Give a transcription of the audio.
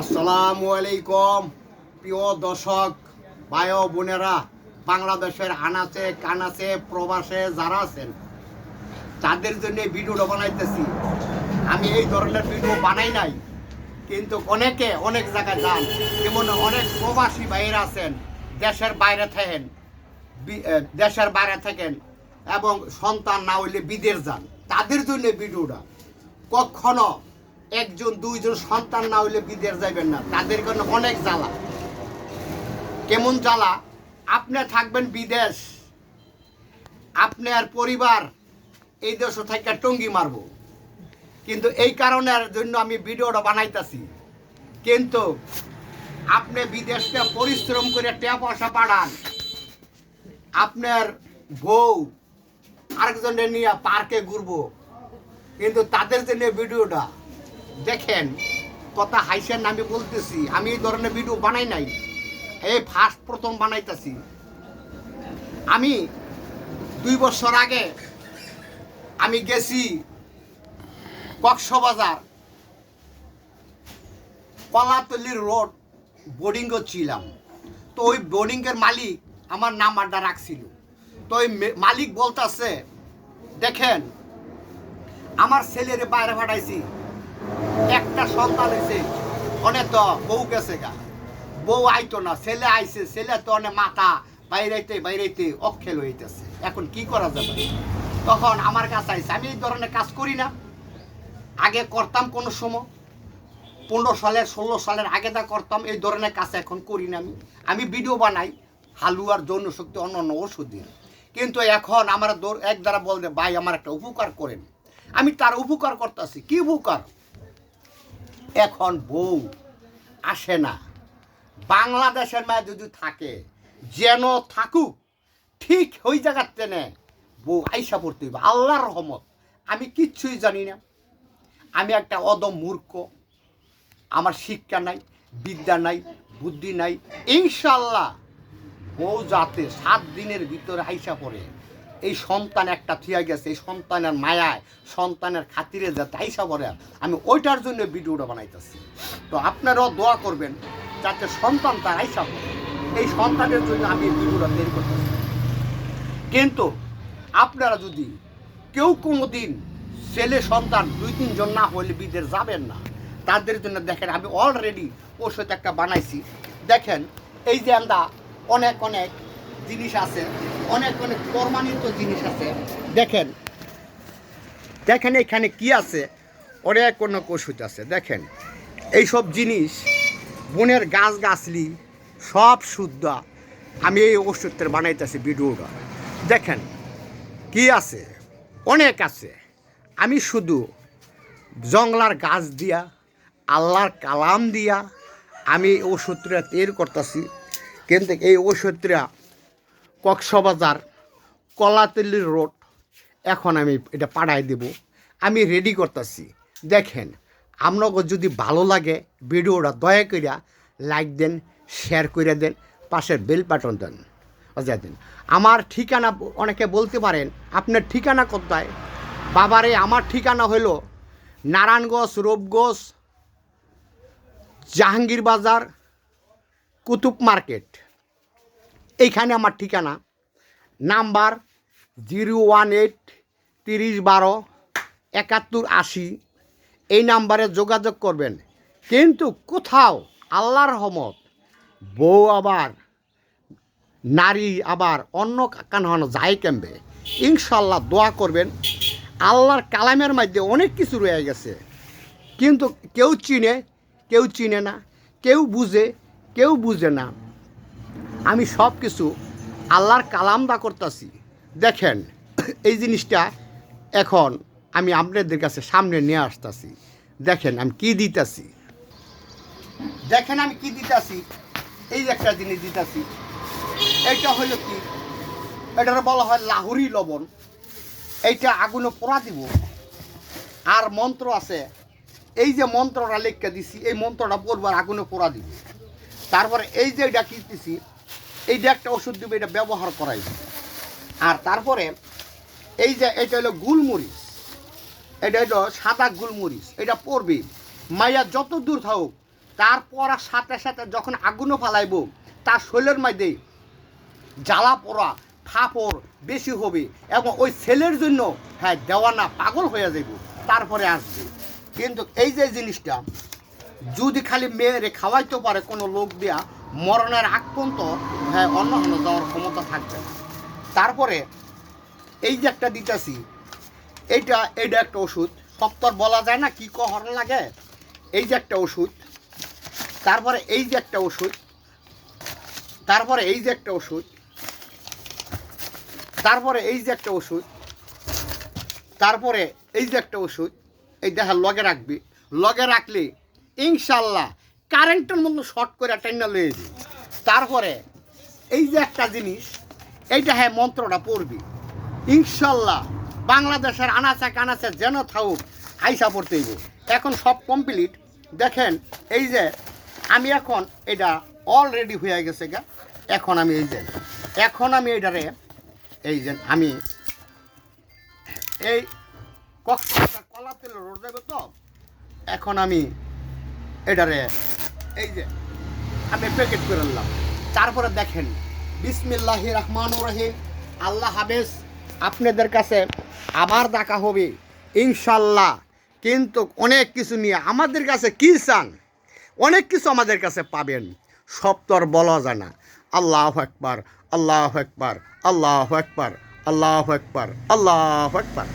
আসসালামু আলাইকুম। প্রিয় দর্শক, ভাই বোনেরা, বাংলাদেশের আনাচে, কানাচে প্রবাসে যারা আছেন তাদের জন্য ভিডিওটা বানাইতেছি, আমি এই ধরনের ভিডিও বানাই নাই, কিন্তু অনেকে অনেক জায়গায় যান, যেমন অনেক প্রবাসী বাইরে আছেন, দেশের বাইরে থাকেন দেশের বাইরে থাকেন, এবং সন্তান না হইলে বিদেশ যান, তাদের জন্য ভিডিওটা কখনো একজন, দুইজন সন্তান না হইলে বিদেশ যাইবেন না। তাদের জন্য অনেক জ্বালা। কেমন জ্বালা? আপনি থাকবেন বিদেশ। আপনার পরিবার এই দেশ থেকে টঙ্গি মারবো। কিন্তু এই কারণের জন্য আমি ভিডিওটা বানাইতাছি। কিন্তু আপনি বিদেশকে পরিশ্রম করে টাকা পয়সা পাঠান। আপনার বউ আরেকজনের নিয়ে পার্কে ঘুরবো। কিন্তু তাদের জন্য ভিডিওটা দেখেন, কথা হাইসেন আমি বলতেছি, আমি এই ধরনের ভিডিও বানাই নাই। এই ফার্স্ট প্রথম বানাইতেছি। আমি দুই বছর আগে আমি গেছি কক্সবাজার, কলাতলির রোড বোর্ডিং ছিলাম। তো ওই বোর্ডিংয়ের মালিক আমার নাম আড্ডা রাখছিল। তো ওই মালিক বলতেছে, দেখেন, আমার ছেলের বাইরে পাঠাইছি। একটা সন্তান হয়েছে অনেক তো বউ গেছে গা। বউ আইতো না, ছেলে আইছে, ছেলে তো অনেক মাথা বাইরেতে বাইরেতে অক্ষেল হইতেছে। এখন কি করা যাবে? তখন আমার কাছে আইছে, আমি এই ধরনের কাজ করি না। আগে করতাম কোনো সময়। পনেরো সালের ষোলো সালের আগে তা করতাম, এই ধরনের কাজ এখন করি না আমি। আমি ভিডিও বানাই, হালুয়ার যৌন শক্তি অন্য অন্য ওষুধ দিয়ে কিন্তু এখন আমার এক দ্বারা বলতে ভাই, আমার একটা উপকার করেন। আমি তার উপকার করতেছি। কি উপকার? এখন বউ আসে না। বাংলাদেশের মেয়ে যদি থাকে, যেন থাকুক, ঠিক ওই জায়গার টেনে বউ আইসা পড়তে হইবে। আল্লাহর রহমত। আমি কিচ্ছুই জানি না। আমি একটা অদম মূর্খ। আমার শিক্ষা নাই, বিদ্যা নাই, বুদ্ধি নাই। ইনশাল্লাহ বউ যাতে সাত দিনের ভিতরে আইসা পড়ে এই সন্তান একটা থিয়া গেছে, এই সন্তানের মায়ায়, সন্তানের খাতিরে যাতে আইসা পড়ে আমি ওইটার জন্য ভিডিওটা বানাইতেছি। তো আপনারাও দোয়া করবেন যাতে সন্তান তার আইসা এই সন্তানের জন্য আমি ভিডিওটা তৈরি করতেছি। কিন্তু আপনারা যদি কেউ কোনো দিন ছেলে সন্তান দুই, তিনজন না হলে বিদেশ যাবেন না, তাদের জন্য দেখেন আমি অলরেডি ওষুধ একটা বানাইছি। দেখেন, এই যে আমরা অনেক অনেক জিনিস আছে, অনেক অনেক প্রমাণিত জিনিস আছে। দেখেন দেখেন এখানে কি আছে? অনেক অনেক ওষুধ আছে, দেখেন। এইসব জিনিস, বনের গাছ গাছলি সব শুদ্ধ। আমি এই ওষুধটা বানাইতেছি ভিডিওটা। দেখেন, কি আছে? অনেক আছে। আমি শুধু জংলার গাছ দিয়া, আল্লাহর কালাম দিয়া আমি ওষুধটা তৈরি করতেছি। কিন্তু এই ওষুধটা কক্সবাজার কলাতলির রোড। এখন আমি এটা পাঠাই দেব। আমি রেডি করতেছি। দেখেন, আপনাকে যদি ভালো লাগে ভিডিওটা দয়া করিয়া লাইক দেন শেয়ার করে দেন, পাশের বেল বাটন দেন। অজায় দেন। আমার ঠিকানা অনেকে বলতে পারেন, আপনার ঠিকানা কোথায়? বাবারে, আমার ঠিকানা হলো নারায়ণগঞ্জ, রূপগঞ্জ জাহাঙ্গীর বাজার কুতুব মার্কেট। এইখানে আমার ঠিকানা। নাম্বার জিরো ওয়ান এইট তিরিশ বারো একাত্তর আশি। এই নাম্বারে যোগাযোগ করবেন। কিন্তু কোথাও আল্লাহর রহমত, বউ আবার, নারী আবার অন্য কান যায় কেমবে? ইনশাল্লাহ দোয়া করবেন। আল্লাহর কালামের মধ্যে অনেক কিছু রয়ে গেছে। কিন্তু কেউ চিনে কেউ চিনে না, কেউ বুঝে কেউ বুঝে না। আমি সব কিছু আল্লাহর কালামদা করতেছি। দেখেন, এই জিনিসটা এখন আমি আপনাদের কাছে সামনে নিয়ে আসতেছি। দেখেন, আমি কি দিতেছি? দেখেন, আমি কি দিতেছি? এই যে একটা জিনিস দিতেছি। এটা হলো কি? এটার বলা হয় লাহুরি লবণ। এইটা আগুনে পোড়া দিব। আর মন্ত্র আছে, এই যে মন্ত্রটা লেখা দিছি, এই মন্ত্রটা পড়বার আগুনে পোড়া দিব। তারপরে এই যে এটা কি দিছি এইটা একটা ওষুধ দিব, এটা ব্যবহার করাই আর তারপরে এই যে এটা হলো গুলমরিচ, এটা হলো সাদা গুলমরিচ, এটা পড়বে মাইয়া যত দূর থাকুক তারপর আর সাথে সাথে যখন আগুনও ফালাইব, তার শৈলের মধ্যে জ্বালা পোড়া, ফাপড় বেশি হবে এবং ওই ছেলের জন্য হ্যাঁ দেওয়ানা পাগল হয়ে যাইব, তারপরে আসবে। কিন্তু এই যে জিনিসটা, যদি খালি মেয়েরে খাওয়াইতে পারে কোনো লোক দিয়া, মরণের আগ পর্যন্ত হ্যাঁ অন্য অন্য যাওয়ার ক্ষমতা থাকবে না। তারপরে এই যে একটা দিতেছি, এইটা এইটা একটা ওষুধ। সপ্তর বলা যায় না কি কহর লাগে। এই যে একটা ওষুধ, তারপরে এই যে একটা ওষুধ, তারপরে এই যে একটা ওষুধ, তারপরে এই যে একটা ওষুধ, তারপরে এই যে একটা ওষুধ, এই দেখা লগে রাখবি। লগে রাখলে ইনশাল্লাহ কারেন্টের মতো শর্ট করে টেন্ডা যাবি। তারপরে এই যে একটা জিনিস, এইটা হ্যাঁ মন্ত্রটা পড়বি। ইনশাল্লাহ বাংলাদেশের আনাচে কানাচে যেন থাকুক, আইসা পড়তেইব এখন সব কমপ্লিট দেখেন, এই যে আমি এখন এটা অলরেডি হয়ে গেছে গা। এখন আমি এই যে, এখন আমি এটারে এই যে আমি এই কলা তেলের রোড যাবে তো? এখন আমি এটারে এই যে আমি প্যাকেট করে নিলাম তারপরে দেখেন বিসমিল্লাহ রহমান রহিম, আল্লাহ হাফেজ, আপনাদের কাছে আবার দেখা হবে, ইনশাল্লাহ। কিন্তু অনেক কিছু নিয়ে আমাদের কাছে কী চান? অনেক কিছু আমাদের কাছে পাবেন। সব তো আর বলা যায় না। আল্লাহ একবার আল্লাহ একবার আল্লাহ একবার আল্লাহ একবার আল্লাহ একবার